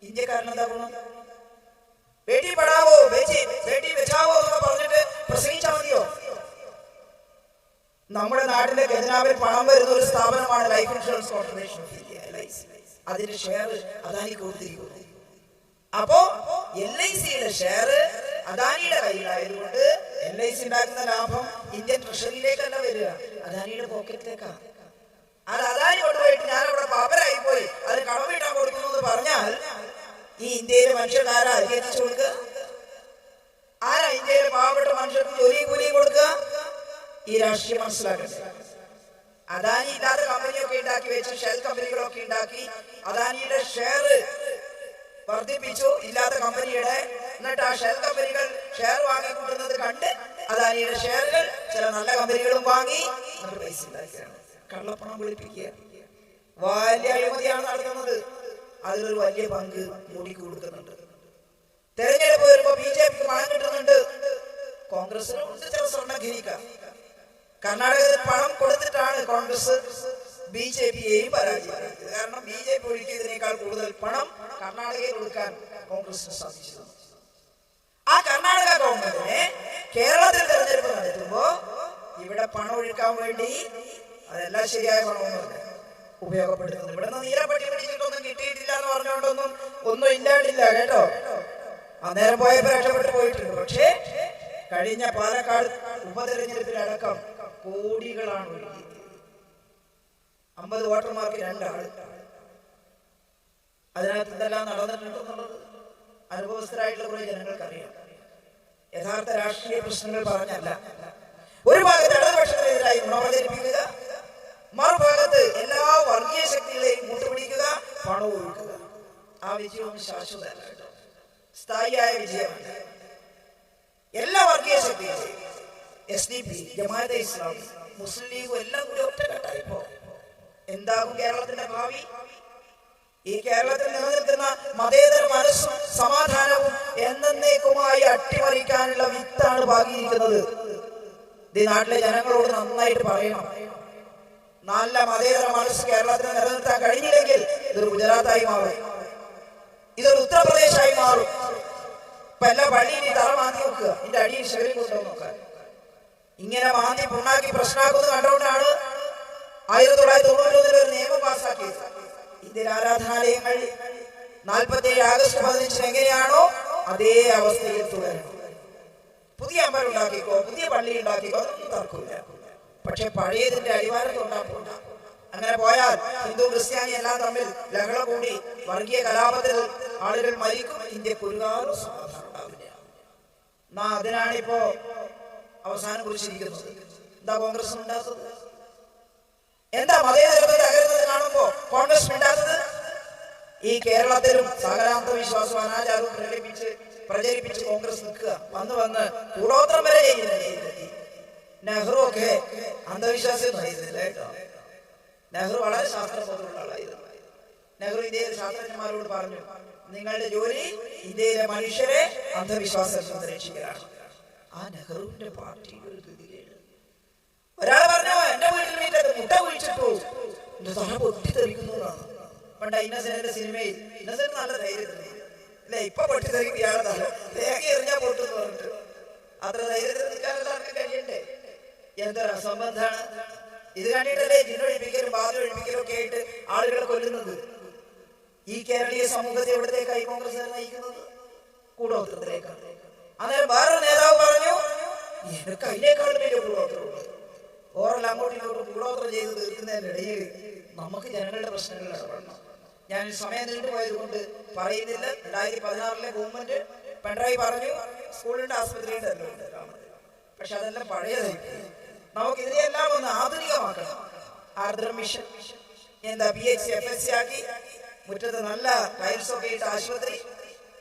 ഇന്ത്യക്കാരൻ എന്താ ഗുണം? ബേട്ടി പഠാവോ ബേച്ചി ബേട്ടി ബച്ചാവോ എന്നൊക്കെ പറഞ്ഞിട്ട് പ്രസംഗിച്ചാൽ മതിയോ? നമ്മുടെ നാട്ടിലെ ഖജനാവിൽ പണം വരുന്ന ഒരു സ്ഥാപനമാണ് life insurance corporation. Of India അതിന്റെ ഷെയർ അദാനി കൊടുത്തിരിക്കുന്നു. അപ്പോ എൽ ഐ സിയുടെ ഷെയർ അദാനിയുടെ കയ്യിലായതുകൊണ്ട് എൽ ഐ സി ഉണ്ടാക്കുന്ന ലാഭം ഇന്ത്യൻ ട്രഷറിയിലേക്കല്ല വരിക. അദാനിയുടെ പോക്കറ്റിലേക്കാ അത് അദാനി കൊണ്ടുപോയിട്ട് ഞാൻ അവിടെ പാപ്പരായി പോയി അത് കടമിട്ടാൻ കൊടുക്കുന്നു എന്ന് പറഞ്ഞാൽ ഈ ഇന്ത്യയിലെ മനുഷ്യർക്ക് ആരാ കൊടുക്കുക? ആരാ ഇന്ത്യയിലെ പാവപ്പെട്ട മനുഷ്യർക്ക് ജോലിയും കൂലിയും കൊടുക്കുക? ഈ രാഷ്ട്രീയം മനസ്സിലാക്കട്ടെ അദാനി ഇല്ലാത്ത കമ്പനിയൊക്കെ ഉണ്ടാക്കി വെച്ച് ഷെൽ കമ്പനികളൊക്കെ ഉണ്ടാക്കി അദാനിയുടെ ഷെയർ വർദ്ധിപ്പിച്ചു. ഇല്ലാത്ത കമ്പനിയുടെ എന്നിട്ട് ആ ഷെൽ കമ്പനികൾ ഷെയർ വാങ്ങിക്കൂട്ടുന്നത് കണ്ട് അദാനിയുടെ ഷെയറുകൾ ചില നല്ല കമ്പനികളും വാങ്ങി. പൈസ കള്ളപ്പണം വിളിപ്പിക്കുക. വലിയ അഴിമതിയാണ് നടത്തുന്നത് അതിലൊരു വലിയ പങ്ക് മോഡിക്ക് കൊടുക്കുന്നുണ്ട്. തെരഞ്ഞെടുപ്പ് വരുമ്പോ ബി ജെ പിക്ക് പണം കിട്ടുന്നുണ്ട്. ചില സ്വർണഖനിക്കാം കർണാടകത്തിൽ പണം കൊടുത്തിട്ടാണ് കോൺഗ്രസ് ബി ജെ പിയെയും പരാജയപ്പെടുത്തിയത് കാരണം ബി ജെ പി ഒഴുക്കിയതിനേക്കാൾ കൂടുതൽ പണം കർണാടകയിൽ കൊടുക്കാൻ കോൺഗ്രസിന് സാധിച്ചു ആ കർണാടക ഗവൺമെന്റിനെ കേരളത്തിൽ തെരഞ്ഞെടുപ്പ് നടത്തുമ്പോ ഇവിടെ പണം ഒഴുക്കാൻ വേണ്ടി അതെല്ലാം ശരിയായ പണമൊന്നുമല്ല. ഉപയോഗപ്പെടുത്തുന്നത് ഇവിടെ നിന്ന് നീലപ്പട്ടി പിടിച്ചിട്ടൊന്നും കിട്ടിയിട്ടില്ല എന്ന് പറഞ്ഞുകൊണ്ടൊന്നും ഒന്നും ഇല്ലാണ്ടില്ല കേട്ടോ? അന്നേരം പോയപ്പോ രക്ഷപ്പെട്ടു പോയിട്ടുണ്ട്. പക്ഷേ കഴിഞ്ഞ പാലക്കാട് ഉപതെരഞ്ഞെടുപ്പിലടക്കം കോടികളാണ് ഒഴുകിയത് അമ്പത് വോട്ടർമാർക്ക് രണ്ടാൾ. അതിനകത്ത് ഇതെല്ലാം നടന്നിട്ടുണ്ടെന്നുള്ളത് അനുഭവസ്ഥരായിട്ടുള്ള കുറെ ജനങ്ങൾക്കറിയാം. യഥാർത്ഥ രാഷ്ട്രീയ പ്രശ്നങ്ങൾ പറഞ്ഞല്ല. ഒരു ഭാഗത്ത് ഇടതുപക്ഷത്തിനെതിരായി ഗുണവചരിപ്പിക്കുക മറുഭാഗത്ത് എല്ലാ വർഗീയ ശക്തികളെയും കൂട്ടുപിടിക്കുക പണം ഒഴുക്കുക ആ വിജയവും ശാശ്വതമല്ല സ്ഥായിയായ വിജയമല്ല എല്ലാ വർഗീയ ശക്തികളെയും S D P Jamaat-e Islam Muslim ലീഗും എല്ലാം കൂടി ഒറ്റക്കെട്ടായിപ്പോ എന്താകും കേരളത്തിന്റെ ഭാവി? ഈ കേരളത്തിൽ നിലനിൽക്കുന്ന മതേതര മനസ്സും സമാധാനവും എന്നേക്കുമായി അട്ടിമറിക്കാനുള്ള വിത്താണ് പാകിയിരിക്കുന്നത്. ഈ നാട്ടിലെ ജനങ്ങളോട് നന്നായിട്ട് പറയണം. നല്ല മതേതര മനസ്സ് കേരളത്തിന് നിലനിർത്താൻ കഴിഞ്ഞില്ലെങ്കിൽ ഇതൊരു ഗുജറാത്തായി മാറും. ഇതൊരു ഉത്തർപ്രദേശായി മാറും. ഇപ്പൊ എല്ലാ പള്ളിയിൽ തറ മാറ്റി നോക്കുക ഇതിന്റെ അടിയിൽ ശരി കൊണ്ടുവന്ന് നോക്കാൻ. ഇങ്ങനെ മാന്തി പുണ്ണാക്കി പ്രശ്നമാക്കുന്നത് കണ്ടുകൊണ്ടാണ് ആയിരത്തി തൊള്ളായിരത്തി തൊണ്ണൂറ്റി ഒരു നിയമം പാസ്സാക്കിയത് ഇന്ത്യൻ ആരാധനാലയങ്ങൾ നാൽപ്പത്തി ഏഴ് ആഗസ്റ്റ് പതിനഞ്ചിന് എങ്ങനെയാണോ അതേ അവസ്ഥയിൽ തുടരണം. പുതിയ അമ്പലം ഉണ്ടാക്കിക്കോ പുതിയ പള്ളി ഉണ്ടാക്കിക്കോ തർക്കമില്ല. പക്ഷെ പഴയതിന്റെ അടിവാരത്ത് ഉണ്ടാക്കില്ല അങ്ങനെ പോയാൽ ഹിന്ദു ക്രിസ്ത്യാനി എല്ലാം തമ്മിൽ ലഹള കൂടി വർഗീയ കലാപത്തിൽ ആളുകൾ മരിക്കും. ഇന്ത്യ എന്നാ അതിനാണിപ്പോ അവസാനം കുറിച്ചിരിക്കുന്നത് എന്താ കോൺഗ്രസ് ഉണ്ടാത്തത് എന്താ മതേതരത്വം തകരുന്നത് കാണുമ്പോ കോൺഗ്രസ് മിണ്ടാത്തത്? ഈ കേരളത്തിലും സകലാന്ത വിശ്വാസവും അനാചാരവും പ്രകടിപ്പിച്ച് പ്രചരിപ്പിച്ച് കോൺഗ്രസ് നിൽക്കുക. വന്ന് വന്ന് കൂടോത്രം വരെ നെഹ്റു ഒക്കെ അന്ധവിശ്വാസം നെഹ്റു വളരെ ശാസ്ത്രബോധമുള്ള ആളായിരുന്നു. നെഹ്റു ഇന്ത്യയിലെ ശാസ്ത്രജ്ഞന്മാരോട് പറഞ്ഞു നിങ്ങളുടെ ജോലി ഇന്ത്യയിലെ മനുഷ്യരെ അന്ധവിശ്വാസത്തിൽ രക്ഷിക്കലാണ് ആ നെഹ്റുവിന്റെ ഒരു ഒരാൾ പറഞ്ഞു എന്റെ വീട്ടിൽ മുട്ട സിനിമയിൽ ഇപ്പൊ പറഞ്ഞിട്ട്. ആളുകളെ കൊല്ലുന്നത്? ഈ കേരളീയ സമൂഹത്തെ എവിടത്തേക്കായി കോൺഗ്രസ് നയിക്കുന്നത്? കൂടോത്രത്തിലേക്കാണ്. അന്നേരം വേറൊരു നേതാവ് പറഞ്ഞു എനിക്ക് അതിനേക്കാൾ വലിയ കൂടോത്രമുള്ളത് ഓറൽ അങ്ങോട്ടും ഇങ്ങോട്ടും കൂടോത്രം ചെയ്ത് തീർക്കുന്നതിനിടയിൽ നമുക്ക് ജനങ്ങളുടെ പ്രശ്നങ്ങൾ ഇടപെടണം. ഞാൻ സമയം നീണ്ടുപോയത് കൊണ്ട് പറയുന്നില്ല. രണ്ടായിരത്തി പതിനാറിലെ ഗവൺമെന്റ് പിണറായി പറഞ്ഞു സ്കൂളിന്റെ ആസ്പത്രിയുണ്ട് എല്ലാം ഉണ്ട് പക്ഷെ അതെല്ലാം പഴയതായി. നമുക്ക് ഇതിനെല്ലാം ഒന്ന് ആധുനികമാക്കണം. ആർദ്ര മിഷൻ എന്താ P H F S C ആക്കി മുറ്റത്ത് നല്ല ടൈൽസ് ഒക്കെ ഇട്ട് ആശുപത്രി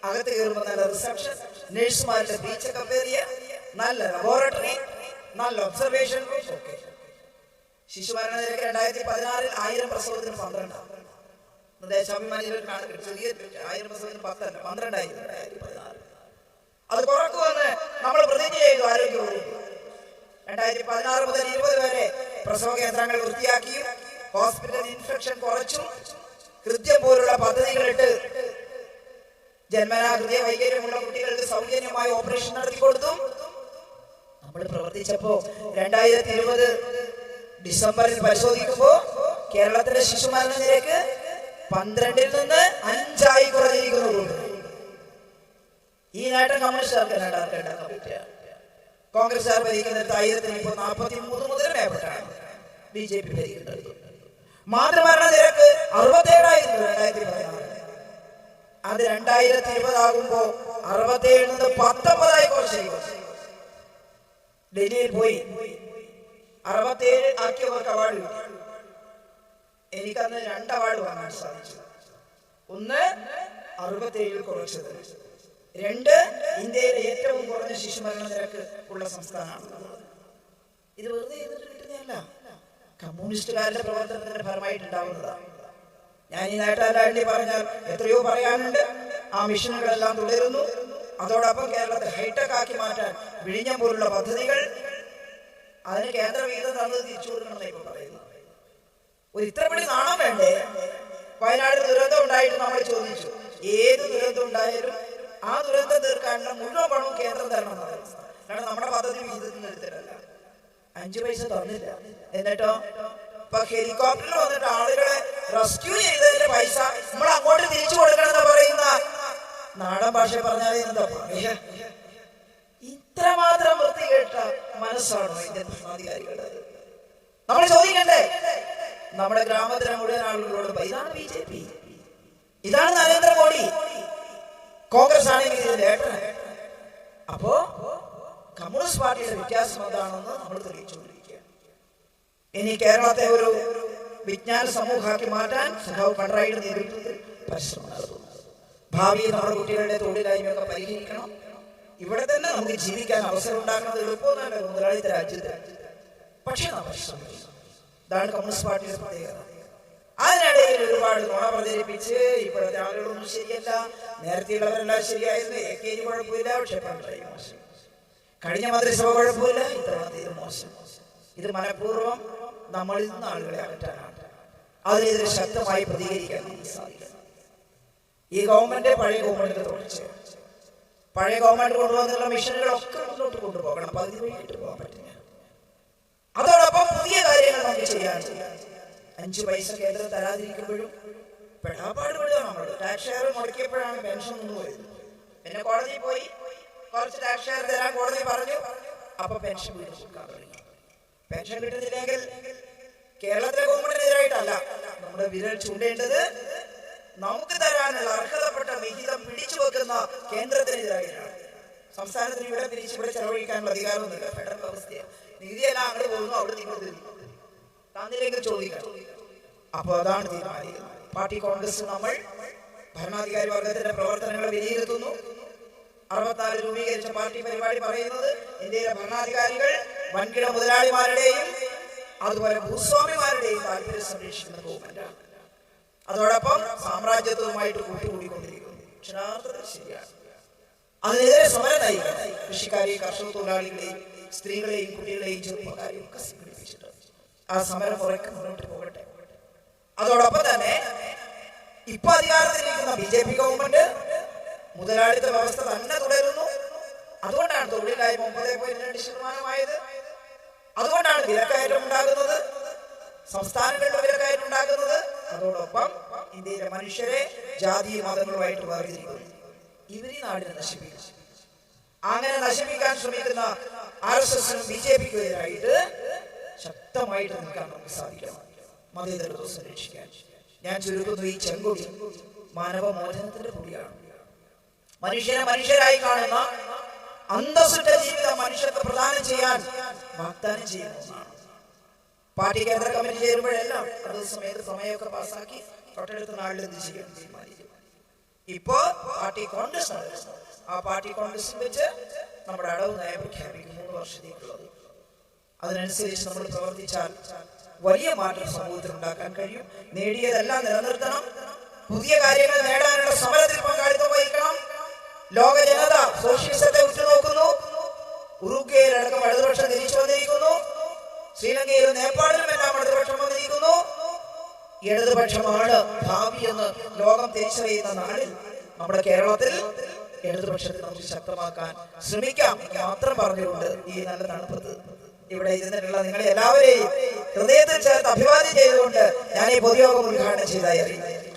അകത്ത് കയറുമ്പോൾ നല്ല റിസപ്ഷൻ നഴ്സുമാരുടെ ബീച്ചൊക്കെ പേറിയ നല്ല ലബോറട്ടറി നല്ല ഒബ്സർവേഷൻ റൂം ഒക്കെ ശിശുമരണ നിരക്ക് രണ്ടായിരത്തി പതിനാറിൽ ആയിരം പ്രസവത്തിന് പന്ത്രണ്ടാണ് കണക്ക് ചെറിയ ആയിരം പ്രസവത്തിന് പത്തല്ല പന്ത്രണ്ടായിരം അത് കുറക്കുമെന്ന് നമ്മൾ പ്രതിജ്ഞ ചെയ്തു ആരോഗ്യ രണ്ടായിരത്തി പതിനാറ് മുതൽ ഇരുപത് വരെ പ്രസവ കേന്ദ്രങ്ങൾ വൃത്തിയാക്കിയും ഹോസ്പിറ്റൽ ഇൻഫെക്ഷൻ കുറച്ചും കൃത്യം ജന്മനാ ഹൃദയ വൈകല്യമുള്ള കുട്ടികൾക്ക് സൗജന്യമായി ഓപ്പറേഷൻ നടത്തി കൊടുത്തു. നമ്മൾ പ്രവർത്തിച്ചപ്പോ രണ്ടായിരത്തി ഇരുപത് ഡിസംബറിൽ പരിശോധിക്കുമ്പോ കേരളത്തിലെ ശിശുമരണ നിരക്ക് പന്ത്രണ്ടിൽ നിന്ന് അഞ്ചായി കുറഞ്ഞിരിക്കുന്നുള്ളൂ ഈ നേട്ടം കമ്മ്യൂണിസ്റ്റുകാർക്ക് നേടാൻ പറ്റുക കോൺഗ്രസ്സുകാർ ഭരിക്കുന്നിടത്ത് ആയിരത്തിന് ഇപ്പോൾ നാൽപ്പത്തി മൂന്ന് മുതൽ മേപ്പെട്ടാണ് ബി ജെ പി ഭരിക്കുന്നത്. മാതൃമരണ നിരക്ക് അറുപത്തേഴായിരുന്നു രണ്ടായിരത്തി പതിനാറ് അത് രണ്ടായിരത്തി ഇരുപതാകുമ്പോ അറുപത്തേഴ് പത്തൊമ്പതായി കുറച്ച്. ഡൽഹിയിൽ പോയി. അറുപത്തേഴ് ആക്കിയവർക്ക് അവാർഡ് എനിക്കന്ന് രണ്ട് അവാർഡ് വാങ്ങാൻ സാധിച്ചു. ഒന്ന് അറുപത്തേഴിൽ കുറച്ചത്. രണ്ട് ഇന്ത്യയിലെ ഏറ്റവും കുറഞ്ഞ ശിശുമരണ നിരക്ക് ഉള്ള സംസ്ഥാനമാണ് ഇത് വെറുതെ കിട്ടുന്നതല്ല. കമ്മ്യൂണിസ്റ്റുകാരുടെ പ്രവർത്തനത്തിന്റെ ഫലമായിട്ടുണ്ടാവുന്നതാണ്. ഞാൻ ഈ നേട്ടാലാണ്ടി പറഞ്ഞാൽ എത്രയോ പറയാനുണ്ട്. ആ മിഷനുകളെല്ലാം തുടരുന്നു. അതോടൊപ്പം കേരളത്തെ ഹൈടെക് ആക്കി മാറ്റാൻ വിഴിഞ്ഞം പോലുള്ള പദ്ധതികൾ അതിന് കേന്ദ്ര വിഹിതം തന്നത് തിരിച്ചു കൊടുക്കണം ഇപ്പൊ പറയുന്നു ഒരു നാണം വേണ്ടേ? വയനാട് ദുരന്തം ഉണ്ടായിട്ട് നമ്മൾ ചോദിച്ചു. ഏത് ദുരന്തം ഉണ്ടായാലും ആ ദുരന്തം തീർക്കാനുള്ള മുഴുവൻ പണവും കേന്ദ്രം തരണം കാരണം നമ്മുടെ പദ്ധതി വിഹിതത്തിൽ നിന്ന് എടുത്തിട്ടല്ല അഞ്ചു പൈസ തന്നില്ല. എന്നിട്ടോ? ഇപ്പൊ ഹെലികോപ്റ്ററിൽ വന്നിട്ട് ആളുകളെ റെസ്ക്യൂ ചെയ്തതിന്റെ പൈസ നമ്മൾ അങ്ങോട്ട് തിരിച്ചു കൊടുക്കണം എന്ന് പറയുന്ന നാടൻ ഭാഷ പറഞ്ഞാൽ എന്താ പറയാ ഇത്രമാത്രം വൃത്തികെട്ട മനസ്സാണോ ഇന്ത്യൻ ഭരണാധികാരികളുടെ. നമ്മൾ ചോദിക്കണ്ടേ? നമ്മുടെ ഗ്രാമത്തിലെ മുഴുവൻ ആളുകളോട് ഇതാണ് ബി ജെ പി. ഇതാണ് നരേന്ദ്രമോദി. കോൺഗ്രസ് ആണെങ്കിൽ ഇതിന്റെ ഏട്ടൻ അപ്പോ കമ്മ്യൂണിസ്റ്റ് പാർട്ടിയുടെ വ്യത്യാസം എന്താണെന്ന് നമ്മൾ തെളിയിച്ചുകൊണ്ടിരിക്കുകയാണ് ഇനി കേരളത്തെ ഒരു വിജ്ഞാന സമൂഹമാക്കി മാറ്റാൻ സഖാവ് പിണറായിയുടെ നേതൃത്വത്തിൽ പരിശ്രമം ഭാവി നമ്മുടെ കുട്ടികളുടെ തൊഴിലായ്മയൊക്കെ പരിഹരിക്കണം. ഇവിടെ തന്നെ നമുക്ക് ജീവിക്കാൻ അവസരം ഉണ്ടാക്കുന്നത് എളുപ്പമൊന്നുമല്ല മുതലാളിത്ത രാജ്യത്ത്. പക്ഷേ നമ്മൾ പരിശ്രമിക്കണം ഇതാണ് കമ്മ്യൂണിസ്റ്റ് പാർട്ടിയുടെ പ്രത്യേകത. അതിനിടയിൽ ഒരുപാട് നുണ പ്രചരിപ്പിച്ച് ഇപ്പോഴത്തെ ആളുകളൊന്നും ശരിയല്ല. നേരത്തെയുള്ളവരെല്ലാം ശരിയായിരുന്നു. എ കെ ജി കുഴപ്പമില്ല. പക്ഷേ പിണറായി മോശം. കഴിഞ്ഞ മന്ത്രിസഭ കുഴപ്പമില്ല. ഇത്ര ഇത് മോശം. ഇത് മനഃപൂർവം നമ്മളിൽ നിന്ന് ആളുകളെ അകറ്റാനാണ്. അതിനെതിരെ ശക്തമായി പ്രതികരിക്കാൻ നമുക്ക് സാധിക്കണം ഈ ഗവൺമെന്റ് പഴയ ഗവൺമെന്റിന്റെ തുടർച്ച പഴയ ഗവൺമെന്റ് കൊണ്ടുവന്നുള്ള മിഷനുകളൊക്കെ മുന്നോട്ട് കൊണ്ടുപോകണം. പകുതി വഴിയിട്ട് പോകാൻ പറ്റില്ല. അതോടൊപ്പം പുതിയ കാര്യങ്ങൾ നമുക്ക് ചെയ്യാൻ അഞ്ച് പൈസ കേന്ദ്രം തരാതിരിക്കുമ്പോഴും പെടാപ്പാട് വിടുക നമ്മൾ ടാക്സ് ഷെയർ മുടക്കിയപ്പോഴാണ് പെൻഷൻ നിന്ന് പോയത്. പിന്നെ കോടതിയിൽ പോയി. കുറച്ച് ടാക്സ് ഷെയർ തരാൻ കോടതി പറഞ്ഞു. അപ്പൊ പെൻഷൻ വീട് കൊടുക്കാൻ തുടങ്ങി. പെൻഷൻ കിട്ടുന്നില്ലെങ്കിൽ കേരളത്തിലെ ഗവൺമെന്റിനെതിരായിട്ടല്ല നമ്മുടെ വിരൽ ചൂണ്ടേണ്ടത് നമുക്ക് തരാനുള്ള അർഹതപ്പെട്ട വിഹിതം പിടിച്ചു വെക്കുന്ന കേന്ദ്രത്തിനെതിരായിട്ടാണ്. സംസ്ഥാനത്തിന് ഇവിടെ പിരിച്ച് ഇവിടെ ചെലവഴിക്കാനുള്ള അധികാരമൊന്നുമില്ല. ഫെഡറൽ വ്യവസ്ഥയാണ് നികുതിയെല്ലാം അങ്ങോട്ട് പോകുന്നു അവിടെ നിങ്ങൾ തന്നില്ലെങ്കിൽ ചോദിക്കണം. അപ്പോൾ അതാണ് തീരുമാനിക്കുന്നത് പാർട്ടി കോൺഗ്രസ് നമ്മൾ ഭരണാധികാരി വർഗത്തിന്റെ പ്രവർത്തനങ്ങളെ വിലയിരുത്തുന്നു. അറുപത്തിനാല് രൂപീകരിച്ച പാർട്ടി പരിപാടി പറയുന്നത് ഇന്ത്യയിലെ ഭരണാധികാരികൾ വൻകിട മുതലാളിമാരുടെയും അതുപോലെ ഭൂസ്വാമിമാരുടെയും താല്പര്യം സംരക്ഷിക്കുന്ന ഗവൺമെന്റാണ് അതോടൊപ്പം സാമ്രാജ്യത്വവുമായിട്ട് കൂട്ടുകൂടിക്കൊണ്ടിരിക്കുന്നു അക്ഷരാർത്ഥത്തിൽ ശരിയാണ്. അതിനെതിരെ സമരം നയിക്കണം കൃഷിക്കാരെയും കർഷക തൊഴിലാളികളെയും സ്ത്രീകളെയും കുട്ടികളെയും ചെറുപ്പക്കാരെയും ഒക്കെ സംഘടിപ്പിച്ചിട്ടുണ്ട്. ആ സമരം കുറയ്ക്ക് മുന്നോട്ട് പോകട്ടെ. അതോടൊപ്പം തന്നെ ഇപ്പൊ അധികാരത്തിലിരിക്കുന്ന ബി ജെ പി ഗവൺമെന്റ് മുതലാളിത്ത വ്യവസ്ഥ തന്നെ തുടരുന്നു. അതുകൊണ്ടാണ് തൊഴിലില്ലായ്മ ഒമ്പത് പോയിന്റ് രണ്ട് ശതമാനമായത്. അതുകൊണ്ടാണ് വിലക്കയറ്റം ഉണ്ടാകുന്നത്. സംസ്ഥാനങ്ങളുടെ വിലക്കയറ്റം ഉണ്ടാകുന്നത്. അതോടൊപ്പം ഇന്ത്യയിലെ മനുഷ്യരെ ജാതി മതങ്ങളുമായിട്ട് വേർതിരിക്കുന്നു. ഇവർ ഈ നാടിനെ നശിപ്പിക്കും അങ്ങനെ നശിപ്പിക്കാൻ ശ്രമിക്കുന്ന ആർ എസ് എസിനും ബി ജെ പിക്കും എതിരായിട്ട് ശക്തമായിട്ട് നിൽക്കാൻ നമുക്ക് സാധിക്കണം. മതേതരത്വം സംരക്ഷിക്കാൻ. ഞാൻ ചുരുക്കുന്നു ഈ ചെങ്കൊടി മാനവ മോചനത്തിന്റെ മനുഷ്യനെ മനുഷ്യരായി കാണുന്ന അന്തസ്സുറ്റ ജീവിതം മനുഷ്യർക്ക് പ്രദാനം ചെയ്യാൻ വാഗ്ദാനം ചെയ്യുന്ന ഒന്നാണ്. പാർട്ടി കേന്ദ്ര കമ്മിറ്റി ചേരുമ്പോഴെല്ലാം അത് സമയത്ത് സമയമൊക്കെ പാസ്സാക്കി തൊട്ടടുത്ത നാളിൽ എന്ത് ചെയ്യണം തീരുമാനിക്കും? ഇപ്പോ പാർട്ടി കോൺഗ്രസ്. ആ പാർട്ടി കോൺഗ്രസിൽ വെച്ച് നമ്മുടെ അടവ് നയം പ്രഖ്യാപിക്കും മൂന്ന് വർഷത്തേക്കുള്ളത്. അതിനനുസരിച്ച് നമ്മൾ പ്രവർത്തിച്ചാൽ വലിയ മാറ്റം സമൂഹത്തിൽ ഉണ്ടാക്കാൻ കഴിയും. നേടിയതെല്ലാം നിലനിർത്തണം. പുതിയ കാര്യങ്ങൾ നേടാനുള്ള സമരത്തിൽ പങ്കാളിത്തം വഹിക്കണം. ലോക ജനത സോഷ്യലിസത്തെ ഉറ്റുനോക്കുന്നു. ഉറുഗ്വേയിലടക്കം ഇടതുപക്ഷം തിരിച്ചു വന്നിരിക്കുന്നു. ശ്രീലങ്കയിലും നേപ്പാളിലും എല്ലാം ഇടതുപക്ഷം വന്നിരിക്കുന്നു. ഇടതുപക്ഷമാണ് ഭാവി എന്ന് ലോകം തിരിച്ചറിയുന്ന നാളിൽ നമ്മുടെ കേരളത്തിൽ ഇടതുപക്ഷത്തെ നമുക്ക് ശക്തമാക്കാൻ ശ്രമിക്കാം. മാത്രം പറഞ്ഞുകൊണ്ട് ഈ നല്ല തണുപ്പത്ത് ഇവിടെ ഇരുന്നിട്ടുള്ള നിങ്ങളെ എല്ലാവരെയും ഹൃദയത്തിൽ ചേർത്ത് അഭിവാദ്യം ചെയ്തുകൊണ്ട് ഞാൻ ഈ പൊതുയോഗം ഉദ്ഘാടനം ചെയ്തായി അറിയുന്നു.